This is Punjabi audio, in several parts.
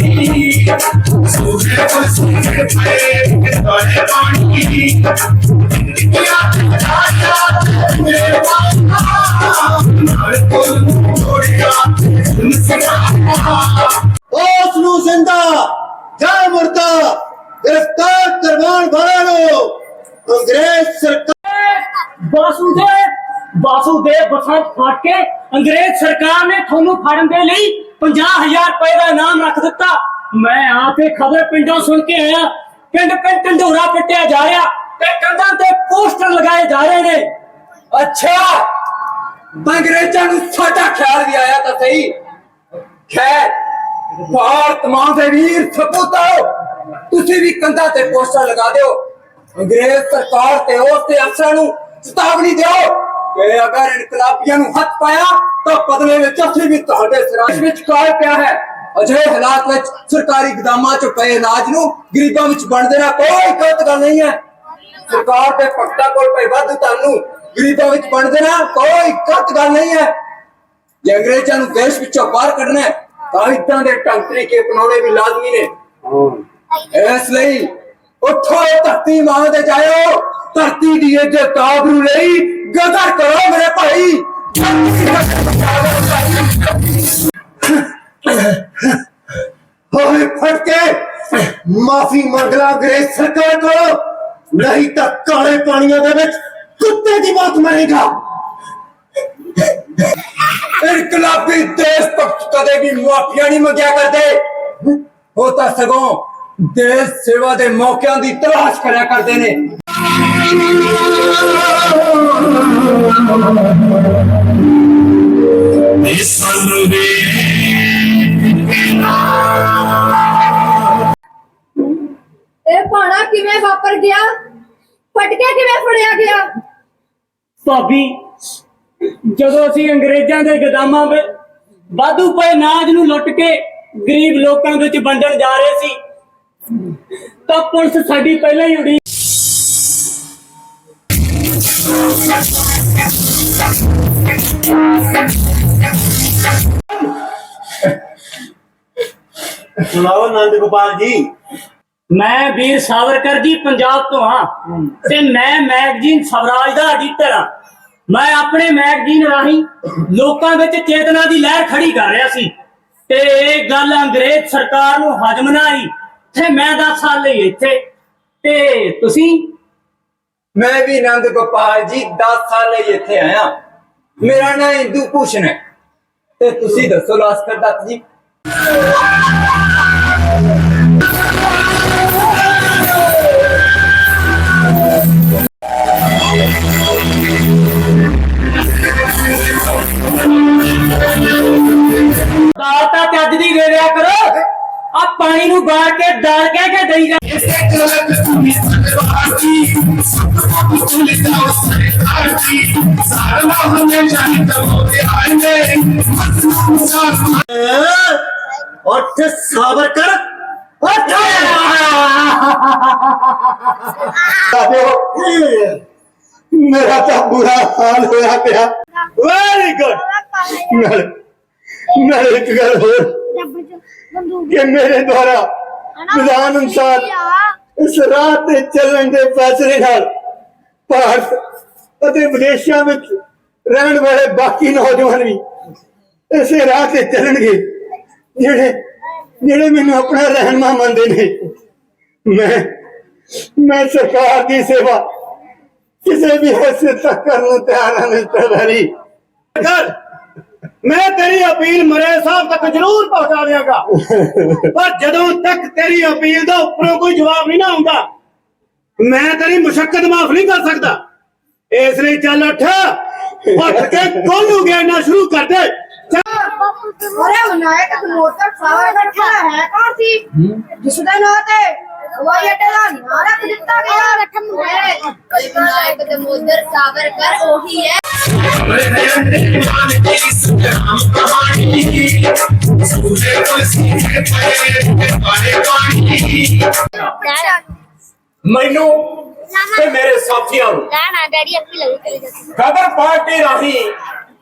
ਪਾਣੀ ਸੂਰੇ ਕੋ ਸੂਰੇ ਪਏ ਤੋਲੇ ਪਾਣੀ ਕਿਆ ਰਾਜਾ ਮੇਰੇ ਬਾਬਾ ਨਾਲ ਕੋਲ ਤੋੜਿਆ ਉਸ ਨੂੰ ਜ਼ਿੰਦਾ, ਜਾਂ ਮੁਰਦਾ ਗ੍ਰਿਫਤਾਰ ਕਰਵਾਉਣ ਵਾਲਿਆਂ ਨੂੰ ਅੰਗਰੇਜ਼ ਸਰਕਾਰ ਵਾਸੂਦੇਵ ਵਾਸੂਦੇਵ ਬਸੰਤ ਫੜ ਕੇ ਅੰਗਰੇਜ਼ ਸਰਕਾਰ ਨੇ ਤੁਹਾਨੂੰ ਫੜਨ ਦੇ ਲਈ 50000 ਰੁਪਏ ਦਾ ਇਨਾਮ ਰੱਖ ਦਿੱਤਾ। ਮੈਂ ਆਪੇ ਖਬਰ ਪਿੰਡੋਂ ਸੁਣ ਕੇ ਆਇਆ। ਪਿੰਡ ਪਿੰਡ ਢੰਡੋਰਾ ਪਿੱਟਿਆ ਜਾ ਰਿਹਾ ਤੇ ਕੰਧਾਂ ਤੇ ਪੋਸਟਰ ਲਗਾਏ ਜਾ ਰਹੇ ਨੇ। ਅੱਛਾ! ਅੰਗਰੇਜ਼ਾਂ ਨੂੰ ਸਾਡਾ ਖਿਆਲ ਵੀ ਆਇਆ ਤਾਂ ਸਹੀ। ਖੈਰ, ਭਾਰਤ ਮਾਂ ਦੇ ਵੀਰ ਸਪੂਤੋ ਤੁਸੀਂ ਵੀ ਕੰਧਾਂ ਤੇ ਪੋਸਟਰ ਲਗਾ ਦਿਓ। ਅੰਗਰੇਜ਼ ਸਰਕਾਰ ਤੇ ਉਸ ਤੇ ਅਫਸਰਾਂ ਨੂੰ ਚੇਤਾਵਨੀ ਦਿਓ। ਕਿ ਅਗਰ ਇਨਕਲਾਬੀਆਂ ਨੂੰ ਹੱਥ ਪਾਇਆ ਤਾਂ ਬਦਲੇ ਵਿੱਚ ਅਸੀਂ ਵੀ ਤੁਹਾਡੇ ਸਿਰਾਂ ਵਿੱਚ ਕਾਲ ਪਿਆ ਹੈ। ਅਜਿਹੇ ਹਾਲਾਤ ਵਿੱਚ ਸਰਕਾਰੀ ਗਦਾਮਾਂ 'ਚ ਪਏ ਇਲਾਜ ਨੂੰ ਗਰੀਬਾਂ ਵਿੱਚ ਵੰਡ ਦੇਣਾ ਕੋਈ ਗਲਤ ਗੱਲ ਨਹੀਂ ਹੈ। ਸਰਕਾਰ ਦੇ ਭਗਤਾਂ ਕੋਲ ਪਈ ਵਾਧੂ ਤੁਹਾਨੂੰ ਗਰੀਬਾਂ ਵਿੱਚ ਵੰਡ ਦੇਣਾ ਕੋਈ ਗਲਤ ਗੱਲ ਨਹੀਂ ਹੈ। ਜੇ ਅੰਗਰੇਜ਼ਾਂ ਨੂੰ ਦੇਸ਼ ਵਿੱਚੋਂ ਬਾਹਰ ਕੱਢਣਾ ਹੈ, ਤਾਂ ਇਦਾਂ ਦੇ ਢੰਗ ਤਰੀਕੇ ਅਪਣਾਉਣੇ ਵੀ ਲਾਜ਼ਮੀ ਨੇ। ਇਸ ਲਈ ਉੱਠੋ ਧਰਤੀ ਮਾਂ ਦੇ ਜਾਇਓ। ਧਰਤੀ ਦੀ ਇੱਜ਼ਤ ਆਬਰੂ ਲਈ ਗਦਰ ਕਰੋ ਮੇਰੇ ਭਾਈ। ਹੋਏ ਫੜ ਕੇ ਮਾਫੀ ਮੰਗ ਲਾ ਅੰਗਰੇਜ਼ ਸਰਕਾਰ ਕੋਲੋਂ, ਨਹੀਂ ਤਾਂ ਕਾਲੇ ਪਾਣੀਆਂ ਦੇ ਵਿੱਚ ਕੁੱਤੇ ਦੀ ਮੌਤ ਮਰੇਗਾ। ਇਨਕਲਾਬੀ ਦੇਸ਼ ਭਗਤ ਕਦੇ ਵੀ ਮੁਆਫੀਆਂ ਨਹੀਂ ਮੰਗਿਆ ਕਰਦੇ। ਉਹ ਤਾਂ ਸਗੋਂ ਦੇਸ਼ ਸੇਵਾ ਦੇ ਮੌਕਿਆਂ ਦੀ ਤਲਾਸ਼ ਕਰਿਆ ਕਰਦੇ ਨੇ। ਇਹ ਪਾਣਾ ਕਿਵੇਂ ਵਾਪਰ ਗਿਆ? ਫਟਕੇ ਕਿਵੇਂ ਫੜਿਆ ਗਿਆ? ਭਾਬੀ, ਜਦੋਂ ਅਸੀਂ ਅੰਗਰੇਜ਼ਾਂ ਦੇ ਗਦਾਮਾਂ ਵਿੱਚ ਵਾਧੂ ਪਏ ਅਨਾਜ ਨੂੰ ਲੁੱਟ ਕੇ ਗਰੀਬ ਲੋਕਾਂ ਵਿੱਚ ਵੰਡਣ ਜਾ ਰਹੇ ਸੀ, ਤਾਂ ਪੁਲਿਸ ਸਾਡੀ ਪਹਿਲਾਂ ਹੀ ਉਡੀ ਸੁਣਾਓ ਨੰਦ ਗੋਪਾਲ ਜੀ। ਮੈਂ ਵੀਰ ਸਾਵਰਕਰ ਜੀ ਪੰਜਾਬ ਤੋਂ ਹਾਂ। ਤੇ ਮੈਂ ਮੈਗਜ਼ੀਨ ਸਵਰਾਜ ਦਾ ਐਡੀਟਰ ਹਾਂ। ਮੈਂ ਆਪਣੇ ਮੈਗਜ਼ੀਨ ਰਾਹੀਂ ਲੋਕਾਂ ਵਿੱਚ ਚੇਤਨਾ ਦੀ ਲਹਿਰ ਖੜੀ ਕਰ ਰਿਹਾ ਸੀ। ਤੇ ਇਹ ਗੱਲ ਅੰਗਰੇਜ਼ ਸਰਕਾਰ ਨੂੰ ਹਜਮ ਨਾ ਆਈ। ਤੇ ਮੈਂ 10 ਸਾਲ ਲਈ ਇੱਥੇ। ਤੇ ਤੁਸੀਂ? ਮੈਂ ਵੀ ਨੰਦ ਗੋਪਾਲ ਜੀ 10 ਸਾਲ ਲਈ ਇੱਥੇ ਆਇਆ। ਮੇਰਾ ਨਾਮ ਇੰਦੂ ਭੂਸ਼ਣ ਹੈ। ਤੇ ਤੁਸੀਂ ਦੱਸੋ ਲਾਸਕਰ ਦੱਤ ਜੀ। ਦਾਲ ਤਾਂ ਚੱਜ ਦੀ ਦੇ ਦਿਆ ਕਰੋ। ਆ ਪਾਣੀ ਨੂੰ ਗਾੜ ਕੇ ਦਾਲ ਕਹਿ ਕੇ ਦੇਈ ਜਾ। ਇਸੇ ਕਲਕ ਤੁਮੀ ਸਰਵਾਜੀ ਸਭ ਕੁਝ ਲਿਖਾਓ ਸਰਕਾਰੀ ਸਾਰਾ ਹਮੇ ਜਾਨੀ ਤੋ ਤੇ ਆਏ ਮਸੂਮ ਸਾਥ ਉੱਠ ਸਾਬਰ ਕਰ ਉੱਠ। ਮੇਰਾ ਤਾਂ ਬੁਰਾ ਹਾਲ ਹੋਇਆ ਪਿਆ। ਵੈਰੀ ਗੁੱਡ ਨਾਲ ਨਾਲ ਇੱਕ ਗੱਲ ਹੋਰ। ਕਿ ਮੇਰੇ ਦੁਆਰਾ ਵਿਧਾਨ ਅਨੁਸਾਰ ਇਸ ਰਾਹ ਤੇ ਚੱਲਣ ਦੇ ਫੈਸਲੇ ਨਾਲ ਭਾਰਤ ਅਤੇ ਵਿਦੇਸ਼ਾਂ ਵਿੱਚ ਰਹਿਣ ਵਾਲੇ ਬਾਕੀ ਨੌਜਵਾਨ ਵੀ ਇਸੇ ਰਾਹ ਤੇ ਚੱਲਣਗੇ ਜਿਹੜੇ ਜਿਹੜੇ ਮੈਨੂੰ ਆਪਣਾ ਰਹਿਨਮਾ ਮੰਨਦੇ ਨੇ। ਮੈਂ ਮੈਂ ਸਰਕਾਰ ਦੀ ਸੇਵਾ ਕਿਸੇ ਵੀ ਹੈਸੀਅਤ ਤੱਕ ਕਰਨ ਨੂੰ ਤਿਆਰ ਹਾਂ ਮਿਸਟਰ ਕਰ ਮੈਂ ਤੇਰੀ ਅਪੀਲ ਮਰੇ ਸਾਹਿਬ ਤੱਕ ਜ਼ਰੂਰ ਪਹੁੰਚਾ ਦਿਆਂਗਾ ਪਰ ਜਦੋਂ ਤੱਕ ਤੇਰੀ ਅਪੀਲ ਦਾ ਉੱਪਰੋਂ ਕੋਈ ਜਵਾਬ ਨਹੀਂ ਨਾ ਆਉਂਦਾ ਮੈਂ ਤੇਰੀ ਮੁਸ਼ਕਲ ਮਾਫ ਨਹੀਂ ਕਰ ਸਕਦਾ। ਇਸ ਲਈ ਚੱਲ ਉੱਠ ਉੱਠ ਕੇ ਕੋਲੂ ਗੇਣਾ ਸ਼ੁਰੂ ਕਰ ਦੇ। ਚੱਲ। ਅਰੇ ਵਿਨਾਇਕ ਮੋਟਰ ਸਾਵਰ ਦਾ ਹੈ। ਕੌਣ ਸੀ? ਜਿਸ ਦਾ ਨਾਂ ਤੇ ਹਵਾਈ ਅੱਡੇ ਦਾ ਨਾਂ ਰੱਖ ਦਿੱਤਾ ਗਿਆ ਵਿਨਾਇਕ ਦੇ ਮੋਦਰ ਸਾਵਰਕਰ ਉਹੀ ਹੈ ਸੂਰੇ ਕੋ ਸੂਰੇ ਪਏ ਪਾਣੀ ਪਾਣੀ ਮੈਨੂੰ ਤੇ ਮੇਰੇ ਸਾਥੀਆਂ ਨੂੰ ਨਾ ਨਾ ਡੈਡੀ ਅੱਖੀ ਲੱਗ ਕਰੀ ਜਾਂਦੀ ਗਦਰ ਪਾਰਟੀ ਰਾਹੀਂ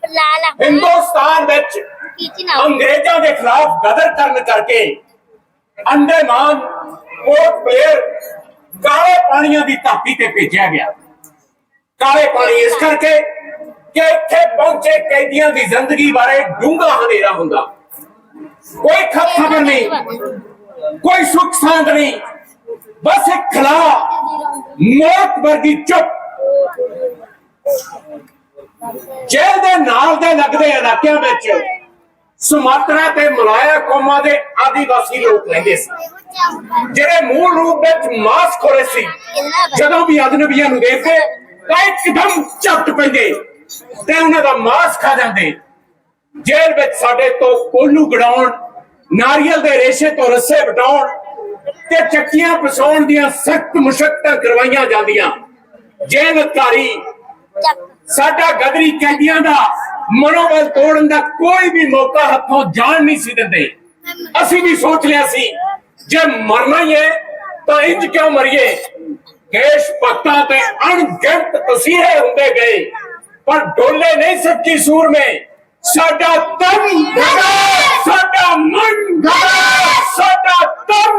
ਲਾ ਲਾ ਹਿੰਦੁਸਤਾਨ ਵਿੱਚ ਕੀਚੀ ਨਾ ਅੰਗਰੇਜ਼ਾਂ ਦੇ ਖਿਲਾਫ ਗਦਰ ਕਰਨ ਕਰਕੇ ਅੰਡੇਮਾਨ ਪੋਰਟ ਬਲੇਅਰ ਕਾਲੇ ਪਾਣੀਆਂ ਦੀ ਧਰਤੀ ਤੇ ਭੇਜਿਆ ਗਿਆ। ਕਾਲੇ ਪਾਣੀ ਇਸ ਕਰਕੇ ਕਿ ਇੱਥੇ ਪਹੁੰਚੇ ਕੈਦੀਆਂ ਦੀ ਜ਼ਿੰਦਗੀ ਬਾਰੇ ਡੂੰਘਾ ਹਨੇਰਾ ਹੁੰਦਾ। ਕੋਈ ਖਤ ਖਬਰ ਨਹੀਂ, ਕੋਈ ਸੁੱਖ ਸਾਂਦ ਨਹੀਂ, ਬਸ ਇੱਕ ਖਲਾ ਮੌਤ ਵਰਗੀ ਚੁੱਪ। ਜੇਲ੍ਹ ਦੇ ਨਾਲ ਦੇ ਲੱਗਦੇ ਇਲਾਕਿਆਂ ਵਿੱਚ ਸੁਮਾਤਰਾ ਤੇ ਮਲਾਇਆ ਕੌਮਾਂ ਦੇ ਆਦੀਵਾਸੀ ਲੋਕ ਰਹਿੰਦੇ ਸੀ। ਜਿਹੜੇ ਮੂਲ ਰੂਪ ਵਿੱਚ ਮਾਸ ਖੋਰੇ ਸੀ, ਜਦੋਂ ਵੀ ਅਜਨਬੀਆਂ ਨੂੰ ਦੇਖਦੇ, ਤਾਂ ਇੱਕਦਮ ਝਪਟ ਪੈਂਦੇ ਤੇ ਉਹਨਾਂ ਦਾ ਮਾਸ ਖਾ ਜਾਂਦੇ। ਜੇਲ੍ਹ ਵਿੱਚ ਸਾਡੇ ਤੋਂ ਕੋਲੂ ਗੜਾਉਣ ਨਾਰੀਅਲ ਦੇ ਰੇਸ਼ੇ ਤੋਂ ਰੱਸੇ ਵਟਾਉਣ ਤੇ ਚੱਕੀਆਂ ਪਸਾਉਣ ਦੀਆਂ ਸਖਤ ਮੁਸ਼ਕਲਾਂ ਕਰਵਾਈਆਂ ਜਾਂਦੀਆਂ। ਜੇਲ੍ਹ ਅਧਿਕਾਰੀ, ਸਾਡਾ ਗਦਰੀ ਕੈਦੀਆਂ ਦਾ ਮਨੋਬਲ ਤੋੜਨ ਦਾ ਕੋਈ ਵੀ ਮੌਕਾ ਹੱਥੋਂ ਜਾਣ ਨਹੀਂ ਸੀ ਦਿੰਦੇ। ਅਸੀਂ ਵੀ ਸੋਚ ਲਿਆ ਸੀ ਜੇ ਮਰਨਾ ਹੀ ਹੈ ਤਾਂ ਇੰਜ ਕਿਉਂ ਮਰੀਏ ਕੇਸ਼ ਭਗਤਾਂ ਤੇ ਅਣਗਿਣਤ ਤਸੀਹੇ ਹੁੰਦੇ ਗਏ ਪਰ ਡੋਲੇ ਨਹੀਂ ਸੱਚੀ ਸੂਰ ਮੇ ਸਾਡਾ ਤਨ ਗਵਾ ਸਾਡਾ ਮਨ ਗਵਾ ਸਾਡਾ ਤਨ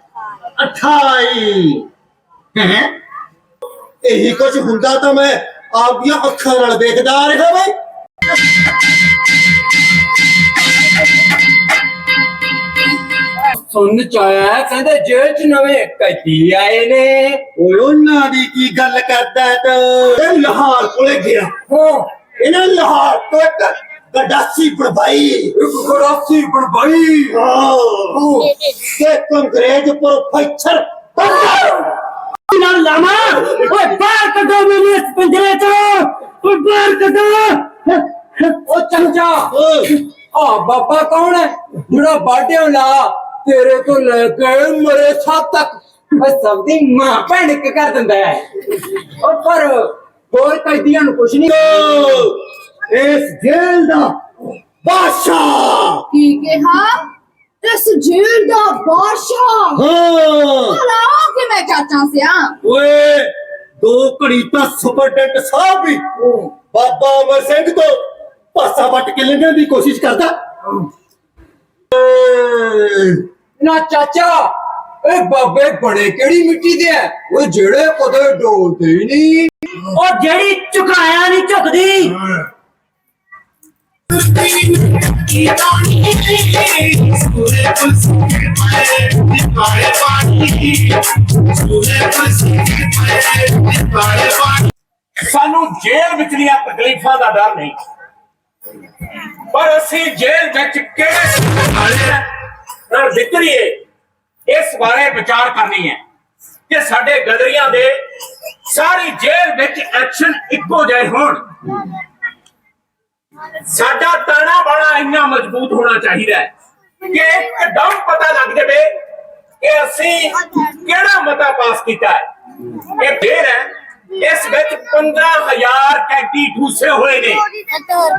28 ਹੈ? ਇਹੀ ਕੁਝ ਹੁੰਦਾ ਤਾਂ ਮੈਂ ਆਪਦੀਆਂ ਅੱਖਾਂ ਨਾਲ ਦੇਖਦਾ ਰਿਹਾ ਬਈ ਸੁਣ ਚ ਆਇਆ ਹੈ, ਕਹਿੰਦੇ ਜੇਲ੍ਹ ਚ ਨਵੇਂ ਕੈਦੀ ਆਏ ਨੇ। ਓਏ ਉਹਨਾਂ ਦੀ ਕੀ ਗੱਲ ਕਰਦਾ ਤੂੰ? ਲਾਹੌਰ ਕੋਲੇ ਗਿਆ। ਹਾਂ। ਇਹਨਾਂ ਲਾਹੌਰ ਤੋਂ ਇੱਕ ਗਡਾਸੀ ਬਣਵਾਈ ਇੱਕ ਗਰਾਸੀ ਬਣਵਾਈ ਆਹ ਤੇ ਕੰਗਰੇਜ਼ ਪ੍ਰੋਫੈਸਰ ਨਾ ਲਾਮਾ ਓਏ ਬਾਹਰ ਕੱਢੋ ਮੈਨੂੰ ਇਸ ਪਿੰਜਰੇ ਤੋਂ ਓਏ ਬਾਹਰ ਕੱਢੋ ਉਹ ਚਮਚਾ ਆ ਬਾਬਾ ਕੌਣ ਹੈ ਜਿਹੜਾ ਬਾਡਿਆਂ ਲਾ ਤੇਰੇ ਤੋਂ ਲੈ ਕੇ ਮਰੇ ਸਾਹ ਤੱਕ ਇਹ ਸਭ ਦੀ ਮਾਂ ਭੈਣ ਕੇ ਕਰ ਦਿੰਦਾ ਹੈ ਉਹ ਪਰ ਹੋਰ ਕੈਦੀਆਂ ਨੂੰ ਕੁਛ ਨਹੀਂ ਇਸ ਜੇਲ੍ਹ ਦਾ ਬਾਦਸ਼ਾਹ। ਕੀ ਕਿਹਾ ਇਸ ਜੇਲ੍ਹ ਦਾ ਬਾਦਸ਼ਾਹ। ਹਾਂ। ਹਲਾਓ ਕਿ ਮੈਂ ਚਾਚਾ ਸਿਆ? ਓਏ ਦੋ ਘੜੀ ਤਾਂ ਸੁਪਰਡੈਂਟ ਸਾਹਿਬ ਵੀ। ਬਾਬਾ ਅਮਰ ਸਿੰਘ ਤੋਂ ਪਾਸਾ ਵੱਟ ਕੇ ਲੈਣ ਦੀ ਕੋਸ਼ਿਸ਼ ਕਰਦਾ। ਏ, ਨਾ ਚਾਚਾ ਇਹ ਬਾਬੇ ਬਣੇ ਕਿਹੜੀ ਮਿੱਟੀ ਦੇ ਆ? ਉਹ ਜਿਹੜੇ ਕਦੇ ਡੋਲਦੇ ਹੀ ਨਹੀਂ। ਉਹ ਜਿਹੜੀ ਝੁਕਾਇਆ ਨਹੀਂ ਝੁਕਦੀ। ਸਾਨੂੰ ਜੇਲ੍ਹ ਵਿਚਲੀਆਂ ਤਕਲੀਫਾਂ ਦਾ ਡਰ ਨਹੀਂ। ਪਰ ਅਸੀਂ ਜੇਲ੍ਹ ਵਿੱਚ ਕਿਹੜੇ ਹਾਲੇ ਨਾਲ ਵਿਤਰੀਏ, ਇਸ ਬਾਰੇ ਵਿਚਾਰ ਕਰਨੀ ਹੈ ਕਿ ਸਾਡੇ ਗਦਰੀਆਂ ਦੇ ਸਾਰੀ ਜੇਲ੍ਹ ਵਿੱਚ ਐਕਸ਼ਨ ਇੱਕੋ ਜਿਹੇ ਹੋਣ। ਸਾਡਾ ਤਾਣਾ ਬਾਣਾ ਇੰਨਾ ਮਜ਼ਬੂਤ ਹੋਣਾ ਚਾਹੀਦਾ ਹੈ ਕਿ ਇੱਕਦਮ ਪਤਾ ਲੱਗ ਜਾਵੇ ਕਿ ਅਸੀਂ ਕਿਹੜਾ ਮਤਾ ਪਾਸ ਕੀਤਾ ਹੈ। ਇਹ ਫੇਰ ਹੈ ਇਸ ਵਿੱਚ 15000 ਕੈਦੀ ਠੂਸੇ ਹੋਏ ਨੇ।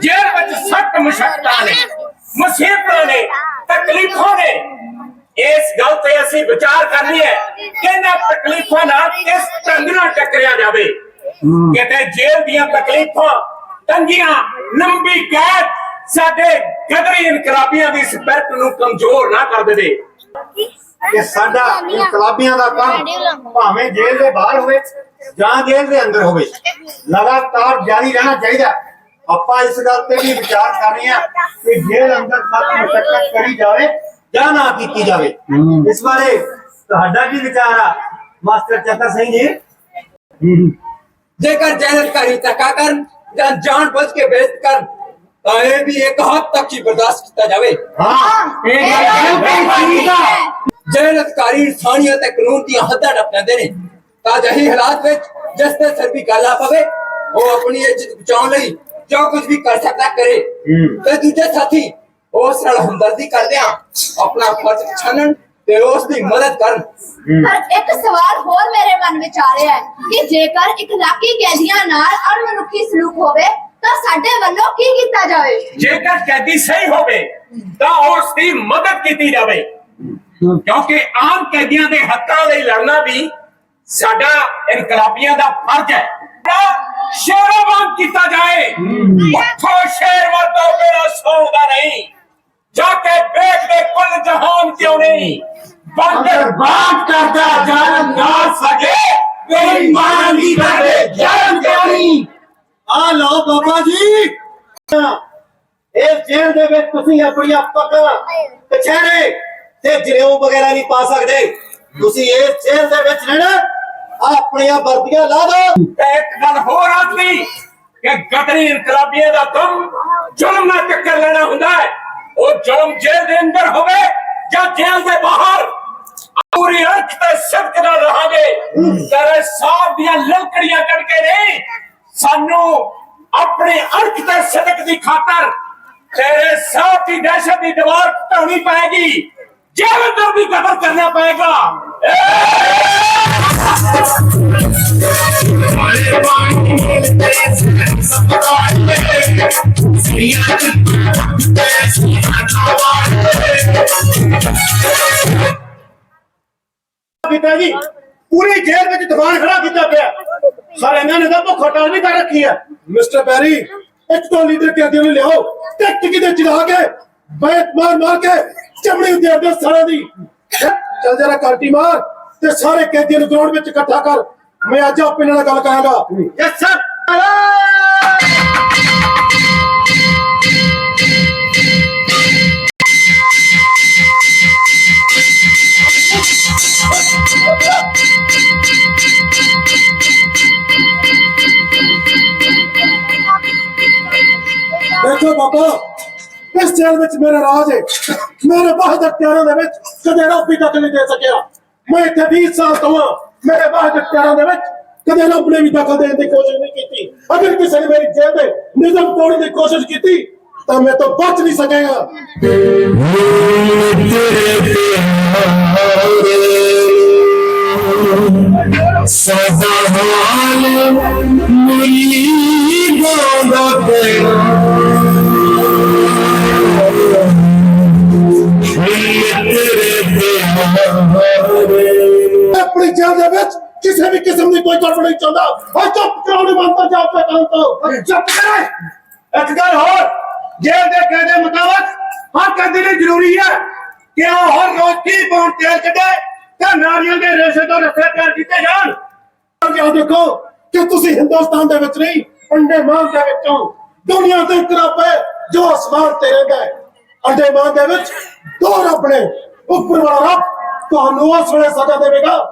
ਜੇਲ੍ਹ ਵਿੱਚ ਸਖਤ ਮੁਸ਼ਕਲਾਂ ਨੇ ਮੁਸੀਬਤਾਂ ਨੇ ਤਕਲੀਫਾਂ ਨੇ। ਇਸ ਗੱਲ ਤੇ ਅਸੀਂ ਵਿਚਾਰ ਕਰਨੀ ਹੈ ਕਿ ਇਹਨਾਂ ਤਕਲੀਫਾਂ ਨਾਲ ਕਿਸ ਢੰਗ ਨਾਲ ਟੱਕਰਿਆ ਜਾਵੇ। ਕਿਤੇ ਜੇਲ੍ਹ ਦੀਆਂ ਤਕਲੀਫਾਂ ਤੰਗੀਆਂ ਲੰਬੀ ਕੈਦ ਸਾਡੇ ਗਦਰੀ ਇਨਕਲਾਬੀਆਂ ਦੀ ਸਪਿਰਟ ਨੂੰ ਕਮਜ਼ੋਰ ਨਾ ਕਰ ਦੇਵੇ। ਕਿ ਸਾਡਾ ਇਨਕਲਾਬੀਆਂ ਦਾ ਕੰਮ ਭਾਵੇਂ ਜੇਲ੍ਹ ਦੇ ਬਾਹਰ ਹੋਵੇ ਜਾਂ ਜੇਲ੍ਹ ਦੇ ਅੰਦਰ ਹੋਵੇ ਲਗਾਤਾਰ ਜਾਰੀ ਰਹਿਣਾ ਚਾਹੀਦਾ। ਆਪਾਂ ਇਸ ਗੱਲ ਤੇ ਵੀ ਵਿਚਾਰ ਕਰਨੀ ਆ ਕਿ ਜੇਲ੍ਹ ਅੰਦਰ ਸਖਤ ਮੁਸ਼ਕਲ ਕਰੀ ਜਾਵੇ ਜਾਂ ਨਾ ਕੀਤੀ ਜਾਵੇ। ਇਸ ਬਾਰੇ ਤੁਹਾਡਾ ਕੀ ਵਿਚਾਰ ਆ ਮਾਸਟਰ ਚੱਕਰ ਸਿੰਘ ਜੀ? ਜੇਕਰ ਜੈਲਤਕਾਰੀ ਧੱਕਾ ਕਰਨ ਜਾਂ ਜਾਣ ਬੁੱਝ ਕੇ ਬੇਇੱਜ਼ਤ ਕਰਨ ਤਾਂ ਇਹ ਵੀ ਇੱਕ ਹੱਦ ਤੱਕ ਹੀ ਬਰਦਾਸ਼ਤ ਕੀਤਾ ਜਾਵੇ। ਹਾਂ ਇਹ ਗੱਲ ਬਿਲਕੁਲ ਠੀਕ ਆ। ਜੇਲ੍ਹ ਅਧਿਕਾਰੀ ਇਨਸਾਨੀਅਤ ਤੇ ਕਾਨੂੰਨ ਦੀਆਂ ਹੱਦਾਂ ਟੱਪਦੇ ਨੇ। ਤਾਂ ਅਜਿਹੇ ਹਾਲਾਤ ਵਿੱਚ ਜਿਸ ਤੇ ਸਿਰ ਵੀ ਗੱਲ ਆ ਪਵੇ ਉਹ ਆਪਣੀ ਇੱਜ਼ਤ ਬਚਾਉਣ ਲਈ ਜੋ ਕੁਝ ਵੀ ਕਰ ਸਕਦਾ ਕਰੇ। ਤੇ ਦੂਜੇ ਸਾਥੀ ਉਸ ਨਾਲ ਹਮਦਰਦੀ ਕਰਦਿਆਂ ਆਪਣਾ ਫਰਜ਼ ਪਛਾਣਨ ਤੇ ਉਸ ਦੀ ਮਦਦ ਕਰਨ ਪਰ ਇੱਕ ਸਵਾਲ ਹੋਰ ਮੇਰੇ ਮਨ ਵਿੱਚ ਆ ਰਿਹਾ ਹੈ ਕਿ ਜੇਕਰ ਇਖਲਾਕੀ ਕੈਦੀਆਂ ਨਾਲ ਅਣਮਨੁੱਖੀ ਸਲੂਕ ਹੋਵੇ ਤਾਂ ਸਾਡੇ ਵੱਲੋਂ ਕੀ ਕੀਤਾ ਜਾਵੇ? ਜੇਕਰ ਕੈਦੀ ਸਹੀ ਹੋਵੇ ਤਾਂ ਉਸ ਦੀ ਮਦਦ ਕੀਤੀ ਜਾਵੇ। ਕਿਉਂਕਿ ਆਮ ਕੈਦੀਆਂ ਦੇ ਹੱਕਾਂ ਲਈ ਲੜਨਾ ਵੀ ਸਾਡਾ ਇਨਕਲਾਬੀਆਂ ਦਾ ਫਰਜ਼ ਹੈ। ਸ਼ੇਰਵਾਨ ਕੀਤਾ ਜਾਏ। ਉੱਠੋ ਸ਼ੇਰ ਵਰਤੋ ਮੇਰਾ ਸੌਦਾ ਨਹੀਂ। ਜਾ ਕੇ ਵੇਖ ਦੇ ਕੁੱਲ ਜਹਾਨ ਕਿਉਂ ਨਹੀਂ ਬੰਦਰ ਬਾਤ ਕਰਦਾ ਜਨਮ ਨਾ ਸਕੇ ਤੇਰੀ ਮਾਂ ਦੀ ਕਰਦੇ ਜਨਮ ਕਿਉਂ ਨਹੀਂ ਆ ਲਓ ਬਾਬਾ ਇਸ ਜੇਲ੍ਹ ਦੇ ਵਿੱਚ ਤੁਸੀਂ ਆਪਣੀਆਂ ਪੱਗਾਂ ਕਛਹਿਰੇ ਤੇ ਜਨੇਊ ਵਗੈਰਾ ਨਹੀਂ ਪਾ ਸਕਦੇ ਤੁਸੀਂ ਇਸ ਜੇਲ੍ਹ ਦੇ ਵਿੱਚ ਰਹਿਣਾ ਆਪਣੀਆਂ ਵਰਦੀਆਂ ਲਾ ਦੋ ਤੇ ਇੱਕ ਗੱਲ ਹੋਰ ਆਖਦੀ ਕਿ ਗਦਰੀ ਇਨਕਲਾਬੀਆਂ ਦਾ ਤੁਮ ਜ਼ੁਲਮ ਨਾਲ ਟੱਕਰ ਲੈਣਾ ਹੁੰਦਾ ਹੈ ਉਹ ਜ਼ੁਲਮ ਜੇਲ੍ਹ ਦੇ ਅੰਦਰ ਹੋਵੇ ਜਾਂ ਜੇਲ੍ਹ ਦੇ ਬਾਹਰ, ਪੂਰੀ ਅੱਖ ਤੇ ਸਬਕ ਨਾਲ ਰਹਾਂਗੇ। ਤੇਰੇ ਸਾਹ ਦੀਆਂ ਲਲਕੜੀਆਂ ਕੱਢ ਕੇ ਨਹੀਂ, ਸਾਨੂੰ ਆਪਣੇ ਅੱਖ ਤੇ ਸਦਕ ਦੀ ਖਾਤਰ ਤੇਰੇ ਸਾਹ ਦੀ ਦਹਿਸ਼ਤ ਦੀ ਦੀਵਾਰ ਢਾਉਣੀ ਪਏਗੀ। ਜੇਲ੍ਹ ਅੰਦਰ ਵੀ ਕਦਰ ਕਰਨਾ ਪਏਗਾ। ਕੀਤਾ ਜੀ। ਪੂਰੀ ਜੇਲ੍ਹ ਵਿੱਚ ਦੀਵਾਨ ਖੜਾ ਕੀਤਾ ਪਿਆ। ਸਾਰੇ, ਇਹਨਾਂ ਨੇ ਤਾਂ ਭੁੱਖ ਹੜਤਾਲ ਵੀ ਕਰ ਰੱਖੀ ਹੈ। ਮਿਸਟਰ ਬੈਰੀ, ਇੱਕ ਤੋਂ ਲੀਡਰ ਕੈਦੀਆਂ ਨੂੰ ਲਿਆਓ। ਤੇ ਟਿੱਕੀ ਦੇ ਚੜਾ ਕੇ ਬੈਠ ਮਾਰ ਮਾਰ ਕੇ, ਚਮੜੀ ਉੱਤੇ ਅੱਡੇ ਸਾਰਿਆਂ ਦੀ। ਚੱਲ ਜਰਾ ਕਾਟੀ ਮਾਰ ਤੇ ਸਾਰੇ ਕੈਦੀਆਂ ਨੂੰ ਗਰਾਊਂਡ ਵਿੱਚ ਇਕੱਠਾ ਕਰ। ਮੈਂ ਅੱਜ ਆਪੇ ਨਾਲ ਗੱਲ ਕਰਾਂਗਾ। ਯੈਸ ਸਰ ਦੇਖੋ ਬਾਬਾ ਇਸ ਜੇਲ੍ਹ ਵਿੱਚ ਮੇਰਾ ਰਾਜ ਹੈ। ਮੇਰੇ ਬਹਾਦਰ ਪਿਆਰਾਂ ਦੇ ਵਿੱਚ ਕਦੇ ਰੱਬ ਵੀ ਦਖਲ ਨਹੀਂ ਦੇ ਸਕਿਆ। ਮੈਂ ਇੱਥੇ 20 ਸਾਲ ਤੋਂ ਹਾਂ। ਮੇਰੇ ਬਹਾਦਰ ਪਿਆਰਾਂ ਦੇ ਵਿੱਚ ਕਦੇ ਰੱਬ ਨੇ ਵੀ ਦਖਲ ਦੇਣ ਦੀ ਕੋਸ਼ਿਸ਼ ਨਹੀਂ ਕੀਤੀ। ਅਗਰ ਕਿਸੇ ਨੇ ਮੇਰੀ ਜੇਲ੍ਹ ਦੇ ਨਿਜ਼ਾਮ ਤੋੜਨ ਦੀ ਕੋਸ਼ਿਸ਼ ਕੀਤੀ, ਤਾਂ ਮੈਂ ਤੋਂ ਬਚ ਨਹੀਂ ਸਕੇਗਾ ਮੈਂ ਆਪਣੀ ਜੇਲ੍ਹ ਦੇ। ਵਿੱਚ ਕਿਸੇ ਵੀ ਕਿਸਮ ਦੀ ਕੋਈ ਗੜਬੜ ਨਹੀਂ ਚਾਹੁੰਦਾ। ਹਾਂ ਚੁੱਪ ਕਰਾਉ ਨਹੀਂ ਬੰਦਾ ਜਾ ਕੇ ਕੰਮ ਤੋਂ ਚੁੱਪ ਕਰੇ। ਇੱਕ ਗੱਲ ਹੋਰ, ਜੇਲ੍ਹ ਦੇ ਕਾਇਦੇ ਮੁਤਾਬਕ ਹਰ ਕੈਦੀ ਲਈ ਜ਼ਰੂਰੀ ਹੈ ਕਿ ਉਹ ਹਰ ਰੋਜ਼ ਕੀ ਪੌਣ ਤੇਲ ਕੱਢੇ ਤੇ ਨਾਰੀਅਲ ਦੇ ਰੇਸ਼ੇ ਤੋਂ ਰੱਸੇ ਤਿਆਰ ਕੀਤੇ ਜਾਣ। ਇਹ ਦੇਖੋ ਕਿ ਤੁਸੀਂ ਹਿੰਦੁਸਤਾਨ ਦੇ ਵਿੱਚ ਨਹੀਂ ਅੰਡੇਮਾਨ ਦੇ ਵਿੱਚੋਂ ਦੁਨੀਆ ਤੇ ਇੱਕ ਰੱਬ ਹੈ ਜੋ ਅਸਮਾਨ ਤੇ ਰਹਿੰਦਾ ਹੈ। ਅੰਡੇਮਾਨ ਦੇ ਵਿੱਚ ਦੋ ਰੱਬ ਨੇ, ਉੱਪਰ ਵਾਲਾ ਰੱਬ ਤੁਹਾਨੂੰ ਉਸ ਵੇਲੇ ਸਜ਼ਾ ਦੇਵੇਗਾ।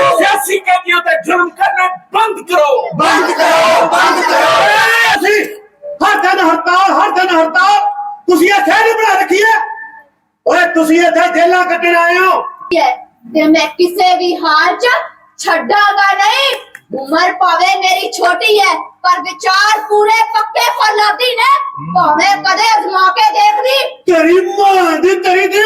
ਤੁਸੀਂ ਇੱਥੇ ਜੇਲਾਂ ਕੱਟਣ ਆਏ ਹੋ ਹੈ ਤੇ ਮੈਂ ਕਿਸੇ ਵੀ ਹਾਲ ਚ ਛੱਡਾਂਗਾ ਨਹੀਂ ਉਮਰ ਭਾਵੇਂ ਮੇਰੀ ਛੋਟੀ ਹੈ ਪਰ ਵਿਚਾਰ ਪੂਰੇ ਪੱਕੇ ਫੌਲਾਦੀ ਨੇ ਭਾਵੇਂ ਕਦੇ ਅਜ਼ਮਾ ਕੇ ਦੇਖ ਲਈ ਤੇਰੀ ਮਾਂ ਦੀ ਤੇਰੀ ਦੀ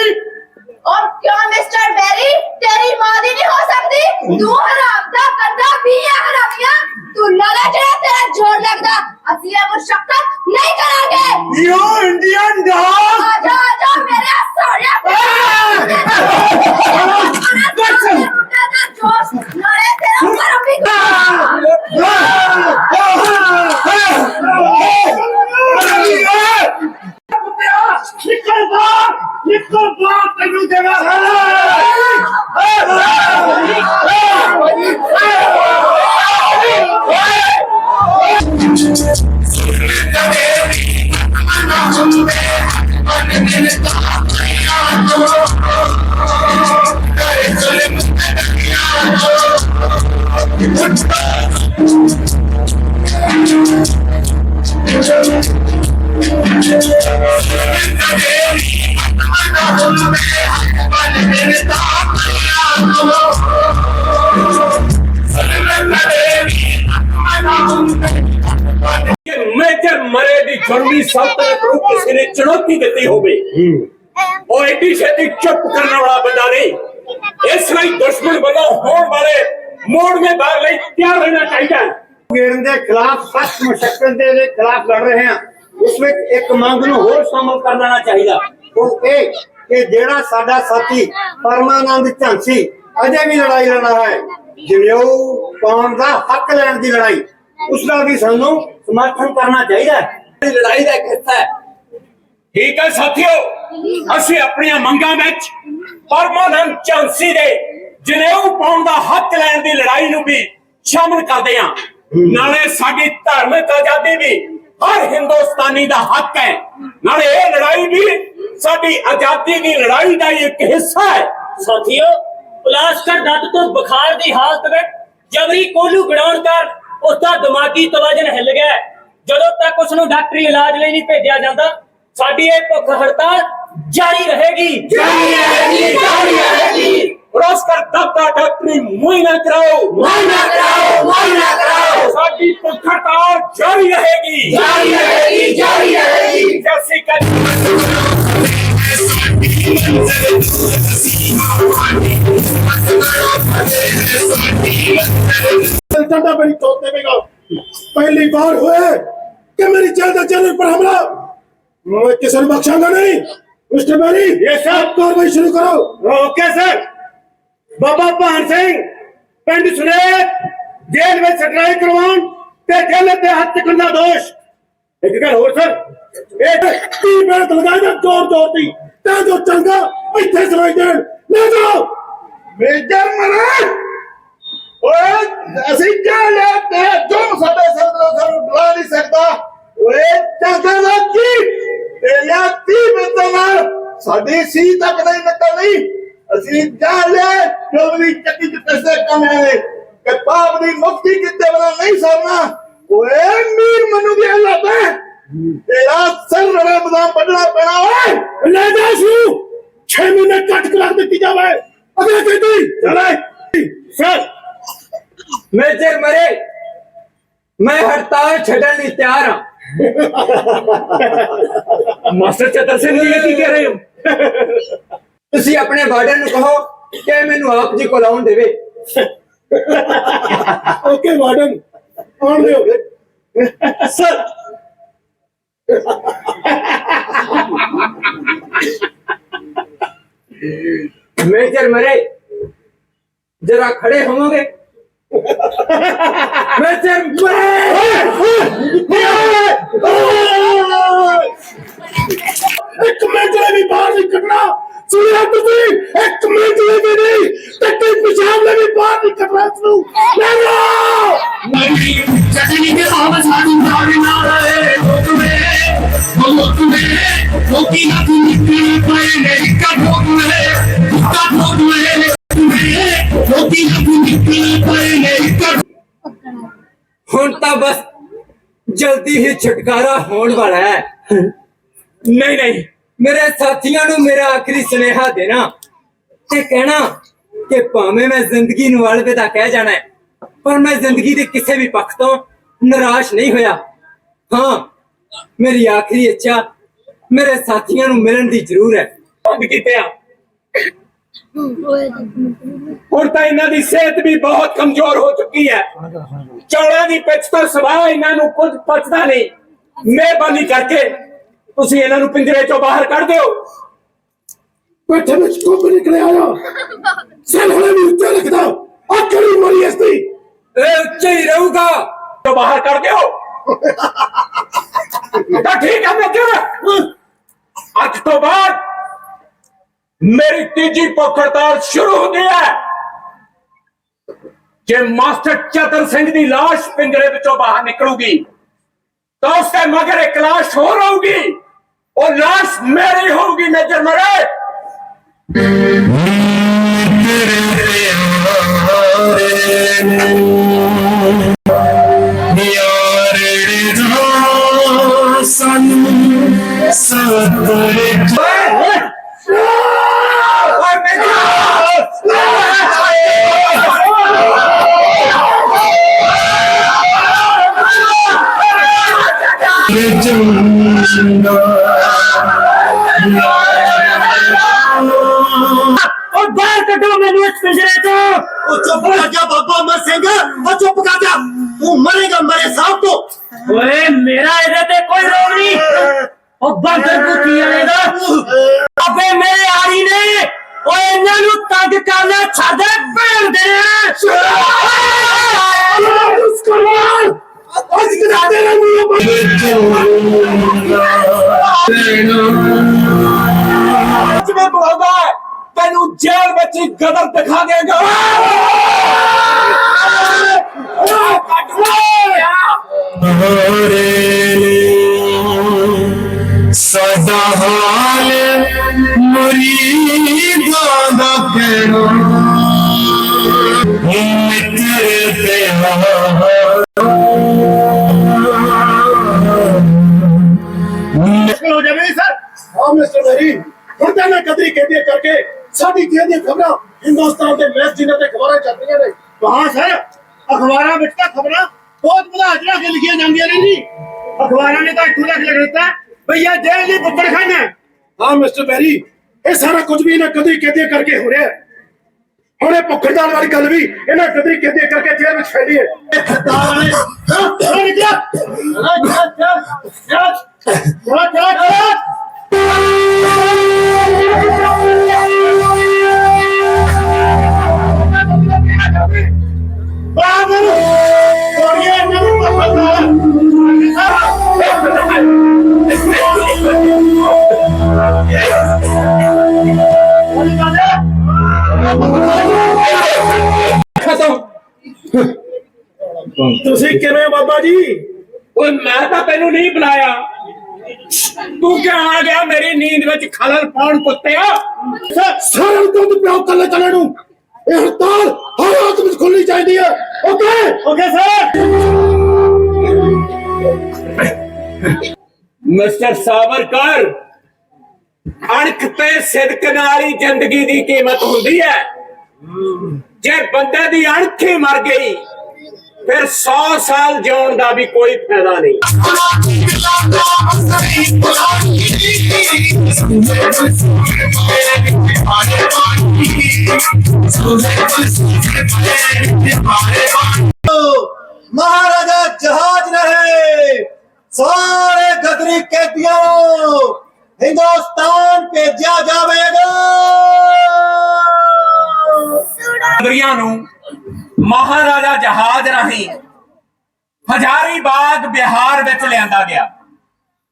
और क्या मिस्टर बेरी तेरी माँ दी नहीं हो सकती तू हराम दा कंधा भी है हरामिया ਤੂੰ ਲਾਲਾ ਜਿਹੜਾ ਤੇਰਾ ਜ਼ੋਰ ਲੱਗਦਾ ਅਸੀਂ ਇਹ ਮੁਸ਼ਕਲ ਨਹੀਂ ਕਰਾਂਗੇ ਯੂ ਇੰਡੀਅਨ ਡੌਗ ਆ ਜਾ ਆ ਜਾ ਮੇਰੇ ਸੋਹਣਿਆ ਨਿਕਲ ਬਾਹਰ ਨਿਕਲ ਬਾਹਰ ਤੈਨੂੰ ਜਗ੍ਹਾ ਹੈ ਦੀ ਸਲਤਨਤ ਨੂੰ ਕਿਸੇ ਨੇ ਚੁਣੌਤੀ ਦਿੱਤੀ ਹੋਵੇ। ਉਹ ਐਡੀ ਛੇਤੀ ਚੁੱਪ ਕਰਨ ਵਾਲਾ ਬੰਦਾ ਨਹੀਂ। ਇਸ ਲਈ ਦੁਸ਼ਮਣ ਵੱਲੋਂ ਹੋਣ ਵਾਲੇ ਮੋੜਵੇਂ ਬਾਹਰ ਲਈ ਤਿਆਰ ਰਹਿਣਾ ਚਾਹੀਦਾ ਹੈ। ਗੇੜਨ ਦੇ ਖਿਲਾਫ ਸਖਤ ਮੁਸ਼ਕਲ ਦੇ ਖਿਲਾਫ ਲੜ ਰਹੇ ਹਾਂ। ਉਸ ਵਿੱਚ ਇੱਕ ਮੰਗ ਨੂੰ ਹੋਰ ਸ਼ਾਮਲ ਕਰ ਲੈਣਾ ਚਾਹੀਦਾ। ਉਹ ਇਹ ਕਿ ਜਿਹੜਾ ਸਾਡਾ ਸਾਥੀ ਪਰਮਾਨੰਦ ਝਾਂਸੀ ਅਜੇ ਵੀ ਲੜਾਈ ਲੜ ਰਹਾ ਹੈ। ਜਿਉ ਪਾਉਣ ਦਾ ਹੱਕ ਲੈਣ ਦੀ ਲੜਾਈ ਉਸ ਦਾ ਵੀ ਸਾਨੂੰ ਸਮਰਥਨ ਕਰਨਾ ਚਾਹੀਦਾ ਇਹ ਲੜਾਈ ਦਾ ਇੱਕ ਹਿੱਸਾ ਹੈ। ਠੀਕ ਹੈ ਸਾਥੀਓ ਅਸੀਂ ਆਪਣੀਆਂ ਮੰਗਾਂ ਵਿੱਚ ਪਰਮਾਨੰਦ ਚਾਂਸੀ ਦੇ ਜਨੇਊ ਪਾਉਣ ਦਾ ਹੱਕ ਲੈਣ ਦੀ ਲੜਾਈ ਨੂੰ ਵੀ ਸ਼ਾਮਲ ਕਰਦੇ ਹਾਂ। ਨਾਲੇ ਸਾਡੀ ਧਾਰਮਿਕ ਆਜ਼ਾਦੀ ਵੀ ਹਰ ਹਿੰਦੁਸਤਾਨੀ ਦਾ ਹੱਕ ਹੈ। ਨਾਲੇ ਇਹ ਲੜਾਈ ਵੀ ਸਾਡੀ ਆਜ਼ਾਦੀ ਦੀ ਲੜਾਈ ਦਾ ਇੱਕ ਹਿੱਸਾ ਹੈ। ਸਾਥੀਓ ਪਲਾਸਟਰ ਦਰਦ ਤੋਂ ਬੁਖਾਰ ਦੀ ਹਾਲਤ ਵਿੱਚ ਜਬਰੀ ਕੋਲੂ ਗੜਾਉਣ ਕਰ ਉਸ ਦਾ ਦਿਮਾਗੀ ਤਵਾਜ਼ਨ ਹਿੱਲ ਗਿਆ। ਜਦੋਂ ਤੱਕ ਉਸ ਨੂੰ ਡਾਕਟਰੀ ਇਲਾਜ ਲਈ ਨਹੀਂ ਭੇਜਿਆ ਜਾਂਦਾ ਸਾਡੀ ਇਹ ਭੁੱਖ ਹੜਤਾਲ ਜਾਰੀ ਰਹੇਗੀ ਜਾਰੀ ਰਹੇਗੀ ਜਾਰੀ ਰਹੇਗੀ ਰੋਸਕਰ ਦਬਦਾ ਡਾਕਟਰੀ ਮੁਆਇਨਾ ਕਰਾਓ ਮੁਆਇਨਾ ਕਰਾਓ ਮੁਆਇਨਾ ਕਰਾਓ ਸਾਡੀ ਭੁੱਖ ਹੜਤਾਲ ਜਾਰੀ ਰਹੇਗੀ ਜਾਰੀ ਰਹੇਗੀ ਜਾਰੀ ਰਹੇਗੀ ਜੈਸੀ ਕਰ डंडा बड़ी चोट देगा पहली बार हुए कि मेरी ज़्यादा चैनल पर हमला। मैं किसी ने बख्शांगा नहीं। मिस्टर मेरी ये सर कार्रवाई शुरू करो। ओके सर बाबा पहन सिंह पिंड सुरेख जेल में सट्राई करवान ते जेल ते हत्या करना दोष। एक गल और सर एक ती बेड़त लगाए ना ज़ोर ज़ोर दी ते जो चंगा इथे सराई दे ले जाओ। मेजर मरा ਓਏ ਅਸੀਂ ਕਿਆ ਲੈਤੇ ਜੋ ਸਾਡੇ ਸਰਦਾਰ ਸਾਨੂੰ ਡਰਾ ਨਹੀਂ ਸਕਦਾ ਓਏ ਚੰਗਾ ਲੱਗੀ ਤੇਰੀਆਂ ਤੀ ਮਿੰਟਾਂ ਨਾਲ ਸਾਡੀ ਸੀ ਤੱਕ ਨਹੀਂ ਨਿਕਲਣੀ ਅਸੀਂ ਜਾ ਲੈ ਜੋ ਵੀ ਚੱਕੀ ਚ ਪੈਸੇ ਕਮਾਏ ਕਿ ਪਾਪ ਦੀ ਮੁਕਤੀ ਕਿਤੇ ਵਾਲਾ ਨਹੀਂ ਸਰਨਾ ਓਏ ਮੀਰ ਮਨੂ ਦੀ ਹਾਲਤ ਹੈ ਤੇਰਾ ਸਰ ਰੜਾ ਬਦਾਮ ਵੱਢਣਾ ਪੈਣਾ ਓਏ ਲੈ ਜਾ ਸ਼ੂ 6 ਮਹੀਨੇ ਕੱਟ ਕੇ ਰੱਖ ਦਿੱਤੀ ਜਾਵੇ ਅਗਲੇ ਕਹਿੰਦੀ ਚਲੇ ਸਰ ਮੇਜਰ ਮਰੇ ਮੈਂ ਹੜਤਾਲ ਛੱਡਣ ਲਈ ਤਿਆਰ ਹਾਂ। ਮਾਸਟਰ ਚਤਰ ਸਿੰਘ ਜੀ ਕੀ ਕਹਿ ਰਹੇ ਹੋ? ਤੁਸੀਂ ਆਪਣੇ ਵਾਰਡਨ ਨੂੰ ਕਹੋ ਕਿ ਮੈਨੂੰ ਆਪ ਜੀ ਕੋਲ ਆਉਣ ਦੇਵੇ। ਓਕੇ ਵਾਰਡਨ ਆਉਣ ਦਿਓ। ਸਰ। ਮੇਜਰ ਮਰੇ ਜਰਾ ਖੜੇ ਹੋਵੋਗੇ? ਮੇਜਰ ਮਰੇ ਇੱਕ ਮਿੰਟ ਲਈ ਵੀ ਬਾਹਰ ਨਹੀਂ ਕੱਢਣਾ ਸੁਣਿਆ ਤੁਸੀਂ ਇੱਕ ਮਿੰਟ ਲਈ ਵੀ ਨਹੀਂ ਟੱਟੀ ਪਿਸ਼ਾਬ ਲਈ ਵੀ ਬਾਹਰ ਨਹੀਂ ਕੱਢਣਾ ਤੂੰ ਲੈ ਲਓ ਨਹੀਂ ਚੱਕਣੀ ਕੇ ਆਵਾਜ਼ ਸਾਡੀ ਬਾਹਰ ਨਾ ਰਹੇ ਹੁਕਮੇ ਹੁਕਮੇ ਲੋਕੀ ਨਾ ਤੂੰ ਨਿਕਲ ਪਏ ਨੇ ਕਾ ਹੁਕਮੇ ਕਾ ਹੁਕਮੇ ਲੋਕੀ ਨਾ ਤੂੰ ਨਿਕਲ ਹੁਣ ਤਾਂ ਬਸ ਜਲਦੀ ਹੀ ਛੁਟਕਾਰਾ ਹੋਣ ਵਾਲਾ ਹੈ। ਨਹੀਂ ਨਹੀਂ, ਮੇਰੇ ਸਾਥੀਆਂ ਨੂੰ ਮੇਰਾ ਆਖਰੀ ਸੁਨੇਹਾ ਦੇਣਾ ਤੇ ਕਹਿਣਾ ਕਿ ਭਾਵੇਂ ਮੈਂ ਜ਼ਿੰਦਗੀ ਨੂੰ ਅਲਵਿਦਾ ਕਹਿ ਜਾਣਾ ਪਰ ਮੈਂ ਜ਼ਿੰਦਗੀ ਦੇ ਕਿਸੇ ਵੀ ਪੱਖ ਤੋਂ ਨਿਰਾਸ਼ ਨਹੀਂ ਹੋਇਆ। ਹਾਂ, ਮੇਰੀ ਆਖਰੀ ਇੱਛਾ ਮੇਰੇ ਸਾਥੀਆਂ ਨੂੰ ਮਿਲਣ ਦੀ ਜ਼ਰੂਰ ਹੈ। ਬੰਦ ਆ। ਹੁਣ ਤਾਂ ਇਹਨਾਂ ਦੀ ਸਿਹਤ ਵੀ ਬਹੁਤ ਕਮਜ਼ੋਰ ਹੋ ਚੁੱਕੀ ਹੈ। ਚੌੜਾਂ ਦੀ ਪਿੱਛ ਤੋਂ ਸਵਾਹ ਇਹਨਾਂ ਨੂੰ ਕੁਝ ਪਚਦਾ ਨਹੀਂ। ਮਿਹਰਬਾਨੀ ਕਰਕੇ ਤੁਸੀਂ ਇਹਨਾਂ ਨੂੰ ਪਿੰਜਰੇ ਚੋਂ ਬਾਹਰ ਕੱਢ ਦਿਓ। ਪੱਠੇ ਵਿੱਚ ਕੁੰਭ ਨਿਕਲੇ ਆਇਆ ਸਨ ਹਲੇ ਵੀ ਉੱਚਾ ਲੱਗਦਾ ਆਖਰੀ ਮਰੀ ਅਸਤੀ ਇਹ ਉੱਚਾ ਹੀ ਰਹੂਗਾ। ਤੋਂ ਬਾਹਰ ਕੱਢ ਦਿਓ। ਤਾਂ ਠੀਕ ਹੈ ਮਿੱਤਰ ਅੱਜ ਤੋਂ ਬਾਅਦ ਮੇਰੀ ਤੀਜੀ ਭੁੱਖ ਹੜਤਾਲ ਸ਼ੁਰੂ ਹੁੰਦੀ ਹੈ ਜੇ ਮਾਸਟਰ ਚਤਨ ਸਿੰਘ ਦੀ ਲਾਸ਼ ਪਿੰਜਰੇ ਵਿੱਚੋਂ ਬਾਹਰ ਨਿਕਲੂਗੀ, ਤਾਂ ਉਸ ਦੇ ਮਗਰ ਇੱਕ ਲਾਸ਼ ਹੋਰ ਆਊਗੀ। ਉਹ ਲਾਸ਼ ਮੇਰੀ ਹੋਊਗੀ, ਮੇਜਰ ਮਰੇ ਉਹ ਚੁੱਪ ਕਰ ਜਾ ਬਾਬਾ ਅਮਰ ਸਿੰਘ ਉਹ ਚੁੱਪ ਕਰ ਜਾ। ਤੂੰ ਮਰੇਗਾ ਮੇਰੇ ਸਾਹ ਤੋਂ। ਓਏ ਮੇਰਾ ਇਹਦੇ ਤੇ ਕੋਈ ਰੋਗ ਨਹੀਂ। ਉਹ ਬਾਂਦਰ ਕੁੱਤੀ ਵਾਲੇ ਦਾ। ਆਪੇ ਮੇਰੇ ਆੜੀ ਨੇ। ਓਏ ਇਹਨਾਂ ਨੂੰ ਤੰਗ ਕਰਨਾ ਛੱਡ ਭੇਣ ਦੇ ਉਸ ਕੋਲ ਅੱਜ ਕਰਾ ਦੇ। ਨਾ ਜਿਵੇਂ ਬੁਲਾਉਂਦਾ ਤੈਨੂੰ ਜੇਲ੍ਹ ਵਿੱਚ ਗਦਰ ਦਿਖਾ ਦੇਗਾ। ਮੁਰੀਦਾਂ ਦਾ ਕਹਿਣਾ ਮਿੱਤਰ ਤੇ ਮੁਸ਼ਕਲ ਹੋ ਜਾਵੇ ਸਰ ਹਾਂ ਮਿਸਟਰ ਵੈਰੀ ਹੁਣ ਤਾਂ ਮੈਂ ਕਦਰੀ ਕਹਿੰਦੀ ਕਰਕੇ ਸਾਡੀ ਕੀ ਦੀਆਂ ਖਬਰਾਂ ਹਿੰਦੁਸਤਾਨ ਦੇ ਮੈਚ ਜਿਨ੍ਹਾਂ ਤੇ ਖਬਰਾਂ ਚੱਲ ਰਹੀਆਂ ਨੇ ਹਾਂ ਸਰ ਅਖਬਾਰਾਂ ਵਿੱਚ ਤਾਂ ਖਬਰਾਂ ਬਹੁਤ ਵਧਾ ਚੜਾ ਕੇ ਲਿਖੀਆਂ ਜਾਂਦੀਆਂ ਨੇ ਜੀ ਅਖਬਾਰਾਂ ਨੇ ਤਾਂ ਇੱਥੋਂ ਤੱਕ ਲਿਖ ਦਿੱਤਾ ਭਈਆ ਜੇਲ੍ਹ ਦੀ ਬੁੱਤਰਖਾਨਾ ਹਾਂ ਮਿਸਟਰ ਵੈਰੀ ਇਹ ਸਾਰਾ ਕੁਝ ਵੀ ਇਹਨਾਂ ਕਦਰੀ ਕਹਿੰਦੀ ਕਰਕੇ ਹੋ ਰਿਹਾ ਹੈ ਹੁਣ ਇਹ ਭੁੱਖੜਦਾਰ ਵਾਲੀ ਗੱਲ ਵੀ ਇਹਨਾਂ ਕਦਰੀ ਕਹਿੰਦੀ ਕਰਕੇ ਜੇਲ੍ਹ ਵਿੱਚ ਫੈਲੀ ਹੈ ਇਹ ਖੱਦਾਰ ਵਾਲੇ ਹਾਂ ਚਲੋ ਨਿਕਲਿਆ ਚਲੋ ਚਲੋ ਚਲੋ ਚਲੋ ਖਤਮ। ਤੁਸੀਂ ਕਿਵੇਂ ਬਾਬਾ ਜੀ? ਓਏ ਮੈਂ ਤਾਂ ਤੈਨੂੰ ਨਹੀਂ ਬੁਲਾਇਆ। ਤੂੰ ਕਿਉਂ ਆ ਗਿਆ? ਮੇਰੀ ਨੀਂਦ ਵਿੱਚ ਖਲਲ ਪਾਉਣ ਕੁੱਤਿਆ ਸਾਰਿਆਂ ਨੂੰ ਦੁੱਧ ਪਿਆਓ ਕੱਲੇ ਕੱਲੇ ਨੂੰ। ਇਹ ਹੜਤਾਲ ਹਰ ਹਾਲਤ ਵਿੱਚ ਖੁੱਲਣੀ ਚਾਹੀਦੀ ਹੈ। Okay? Okay sir. Mister Savarkar ਅਣਖ ਤੇ ਸਿਦਕ ਨਾਲ ਹੀ ਜ਼ਿੰਦਗੀ ਦੀ ਕੀਮਤ ਹੁੰਦੀ ਹੈ। ਜੇ ਬੰਦੇ ਦੀ ਅਣਖ ਹੀ ਮਰ ਗਈ, ਫਿਰ 100 ਸਾਲ ਜਿਉਣ ਦਾ ਵੀ ਕੋਈ ਫਾਇਦਾ ਨਹੀਂ। ਮਹਾਰਾਜਾ ਜਹਾਜ਼ ਰਹੇ। ਸਾਰੇ ਗਦਰੀ ਕੈਦੀਆਂ ਨੂੰ ਹਿੰਦੁਸਤਾਨ ਭੇਜਿਆ ਜਾਵੇਗਾ। ਨਗਰੀਆਂ ਨੂੰ ਮਹਾਰਾਜਾ ਜਹਾਜ਼ ਰਾਹੀਂ ਹਜ਼ਾਰੀ ਬਾਗ ਬਿਹਾਰ ਵਿੱਚ ਲਿਆਂਦਾ ਗਿਆ।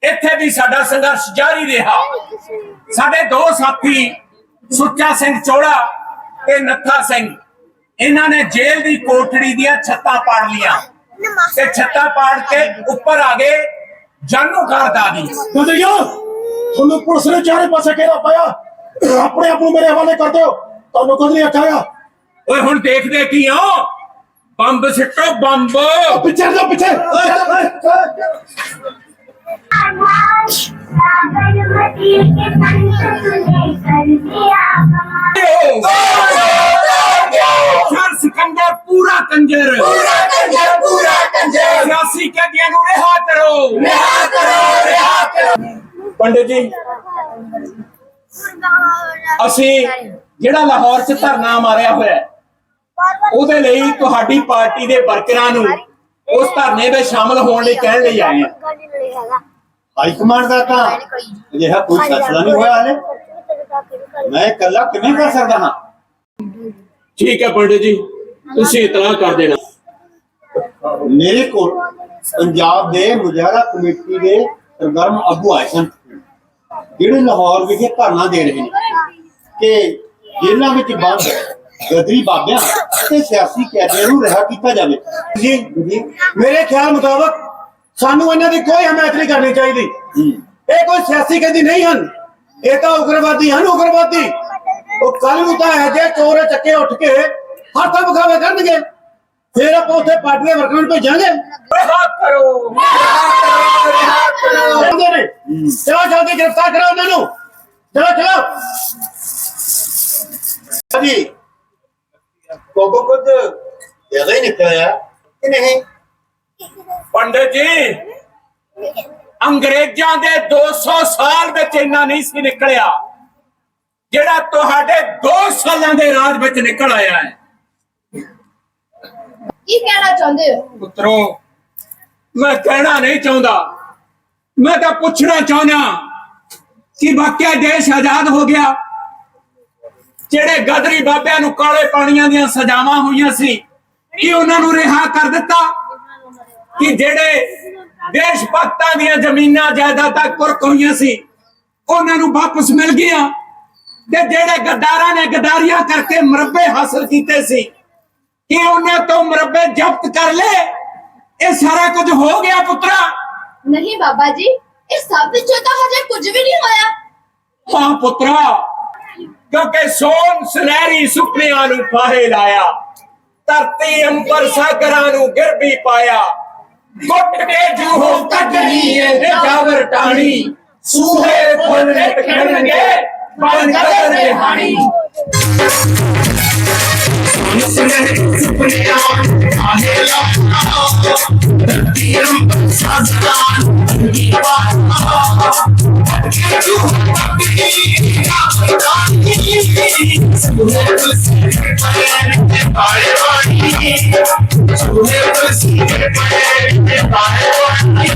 ਇੱਥੇ ਵੀ ਸਾਡਾ ਸੰਘਰਸ਼ ਜਾਰੀ ਰਿਹਾ। ਸਾਡੇ ਦੋ ਸਾਥੀ ਸੁੱਚਾ ਸਿੰਘ ਚੋੜਾ ਤੇ ਨੱਥਾ ਸਿੰਘ ਇਹਨਾਂ ਨੇ ਜੇਲ੍ਹ ਦੀ ਕੋਠੜੀ ਦੀਆਂ ਛੱਤਾਂ ਪਾੜ ਲੀਆਂ ਤੇ ਛੱਤਾਂ ਪਾੜ ਕੇ ਉੱਪਰ ਆ ਗਏ ਜਾਨੂ ਘਰ ਦਾ ਦੀ ਕਦਰੀਆ ਤੁਹਾਨੂੰ ਪੁਲਿਸ ਨੇ ਚਾਰੇ ਪਾਸੇ ਘੇਰਾ ਪਾਇਆ ਆਪਣੇ ਆਪ ਨੂੰ ਮੇਰੇ ਹਵਾਲੇ ਕਰ ਦਿਓ ਤੁਹਾਨੂੰ ਕਦਰੀ ਆਖਾਇਆ ਓਏ ਹੁਣ ਦੇਖਦੇ ਕੀ ਹੋ ਬੰਬ ਸਿੱਟੋ ਬੰਬ ਪਿੱਛੇ ਜਾ ਪਿੱਛੇ ਸਰ ਸਿਕੰਦਰ ਪੂਰਾ ਕੰਜਰ ਪੂਰਾ ਕੰਜਰ ਪੂਰਾ ਕੰਜਰ ਸਿਆਸੀ ਕੈਦੀਆਂ ਨੂੰ ਰਿਹਾ ਕਰੋ ਰਿਹਾ ਕਰੋ ਰਿਹਾ ਕਰੋ ਪੰਡਿਤ ਜੀ। ਅਸੀਂ ਜਿਹੜਾ ਲਾਹੌਰ 'ਚ ਧਰਨਾ ਮਾਰਿਆ ਹੋਇਆ ਹੈ, ਉਹਦੇ ਲਈ ਤੁਹਾਡੀ ਪਾਰਟੀ ਦੇ ਵਰਕਰਾਂ ਨੂੰ ਉਸ ਧਰਨੇ ਵਿੱਚ ਸ਼ਾਮਲ ਹੋਣ ਲਈ ਕਹਿਣ ਲਈ ਆਏ ਹਾਂ। ਹਾਈ ਕਮਾਂਡ ਦਾ ਤਾਂ ਅਜਿਹਾ ਕੋਈ ਫੈਸਲਾ ਨਹੀਂ ਹੋਇਆ ਹਲੇ। ਮੈਂ ਇਕੱਲਾ ਕਿਵੇਂ ਕਰ ਸਕਦਾ ਹਾਂ? ਠੀਕ ਹੈ ਪੰਡਿਤ ਜੀ ਤੁਸੀਂ ਇਤਲਾਹ ਕਰ ਦੇਣਾ। ਮੇਰੇ ਕੋਲ ਪੰਜਾਬ ਦੇ ਮੁਜਾਹਰਾ ਕਮੇਟੀ ਦੇ ਸਰਗਰਮ ਆਗੂ ਆਏ ਸਨ। ਜਿਹੜੇ ਲਾਹੌਰ ਵਿਖੇ ਧਰਨਾ ਦੇ ਰਹੇ ਨੇ ਕਿ ਜੇਲ੍ਹਾਂ ਵਿੱਚ ਬੰਦ ਗਦਰੀ ਬਾਬਿਆਂ ਤੇ ਸਿਆਸੀ ਕੈਦੀਆਂ ਨੂੰ ਰਿਹਾ ਕੀਤਾ ਜਾਵੇ। ਜੀ ਜੀ। ਮੇਰੇ ਖਿਆਲ ਮੁਤਾਬਕ ਸਾਨੂੰ ਇਹਨਾਂ ਦੀ ਕੋਈ ਹਮਾਇਤ ਨਹੀਂ ਕਰਨੀ ਚਾਹੀਦੀ। ਇਹ ਕੋਈ ਸਿਆਸੀ ਕੈਦੀ ਨਹੀਂ ਹਨ। ਇਹ ਤਾਂ ਉਗਰਵਾਦੀ ਹਨ ਉਗਰਵਾਦੀ। ਉਹ ਕੱਲ ਨੂੰ ਤਾਂ ਇਹ ਜੇ ਚੋਰ ਚੱਕੇ ਉੱਠ ਕੇ ਹੱਥ ਵਿਖਾਵੇ ਕਰਨਗੇ। ਫਿਰ ਆਪਾਂ ਉੱਥੇ ਪਾਰਟੀ ਦੇ ਵਰਕਰਾਂ ਨੂੰ ਭੇਜਾਂਗੇ। ਰਿਹਾ ਕਰੋ ਜਾਂਦੇ ਨੇ ਚਲੋ ਜਲਦੀ ਗ੍ਰਿਫਤਾਰ ਕਰੋ ਉਹਨਾਂ ਨੂੰ। ਚਲੋ ਚਲੋ ਜੀ ਕੋਕੋ ਕੁਝ ਜ਼ਿਆਦਾ ਹੀ ਨਿਕਲਿਆ ਕਿ ਨਹੀਂ? ਪੰਡਿਤ ਜੀ ਅੰਗਰੇਜ਼ਾਂ ਦੇ 200 ਸਾਲ ਵਿੱਚ ਇੰਨਾ ਨਹੀਂ ਸੀ ਨਿਕਲਿਆ ਜਿਹੜਾ ਤੁਹਾਡੇ 2 ਸਾਲਾਂ ਦੇ ਰਾਜ ਵਿੱਚ ਨਿਕਲ ਆਇਆ ਹੈ। ਕੀ ਕਹਿਣਾ ਚਾਹੁੰਦੇ ਹੋ? ਪੁੱਤਰੋ, ਮੈਂ ਕਹਿਣਾ ਨਹੀਂ ਚਾਹੁੰਦਾ। ਮੈਂ ਤਾਂ ਪੁੱਛਣਾ ਚਾਹੁੰਦਾ ਕਿ ਵਾਕਿਆ ਦੇਸ਼ ਆਜ਼ਾਦ ਹੋ ਗਿਆ। ਜਿਹੜੇ ਗਦਰੀ ਬਾਬਿਆਂ ਨੂੰ ਕਾਲੇ ਪਾਣੀਆਂ ਦੀਆਂ ਸਜ਼ਾਵਾਂ ਹੋਈਆਂ ਸੀ, ਕਿ ਉਹਨਾਂ ਨੂੰ ਰਿਹਾ ਕਰ ਦਿੱਤਾ? ਕਿ ਜਿਹੜੇ ਦੇਸ਼ ਭਗਤਾਂ ਦੀਆਂ ਜ਼ਮੀਨਾਂ, ਜਾਇਦਾਦਾਂ ਕੁਰਕ ਹੋਈਆਂ ਸੀ, ਉਹਨਾਂ ਨੂੰ ਵਾਪਸ ਮਿਲ ਗਈਆਂ? ਤੇ ਜਿਹੜੇ ਗੱਦਾਰਾਂ ਨੇ ਗਦਾਰੀਆਂ ਕਰਕੇ ਮਰੱਬੇ ਹਾਸਲ ਕੀਤੇ ਸੀ ਕਿ ਉਹਨਾਂ ਤੋਂ ਮਰੱਬੇ ਜ਼ਬਤ ਕਰ ਲਏ ਇਹ ਸਾਰਾ ਕੁਝ ਹੋ ਗਿਆ ਪੁੱਤਰਾ। ਨਹੀਂ ਬਾਬਾ ਜੀ ਇਹ ਸਭ ਵਿੱਚੋਂ ਤਾਂ ਹਜੇ ਕੁਝ ਵੀ ਨਹੀਂ ਹੋਇਆ। ਹਾਂ ਪੁੱਤਰਾ ਕਿਉਂਕਿ ਸੋਨ ਸੁਨਹਿਰੀ ਸੁਪਨਿਆਂ ਨੂੰ ਫਾਹੇ ਲਾਇਆ ਧਰਤੀ ਅੰਬਰ ਸਾਗਰਾਂ ਨੂੰ ਗਿਰਬੀ ਪਾਇਆ। ਗੁੱਟ ਕੇ ਜੂਹੋ ਕੱਢਣੀ ਏ ਜਾਵਰ ਟਾਣੀ ਸੂਹੇ ਫੁੱਲ ਖਿੜਨਗੇ ਬਣ ਕਦਰ मुसने सुपने आन आने लगा रतियम सजदान दीवा क्यों अपनी दान की सुने सुने पाए वाणी सुने सुने पाए वाणी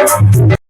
I'm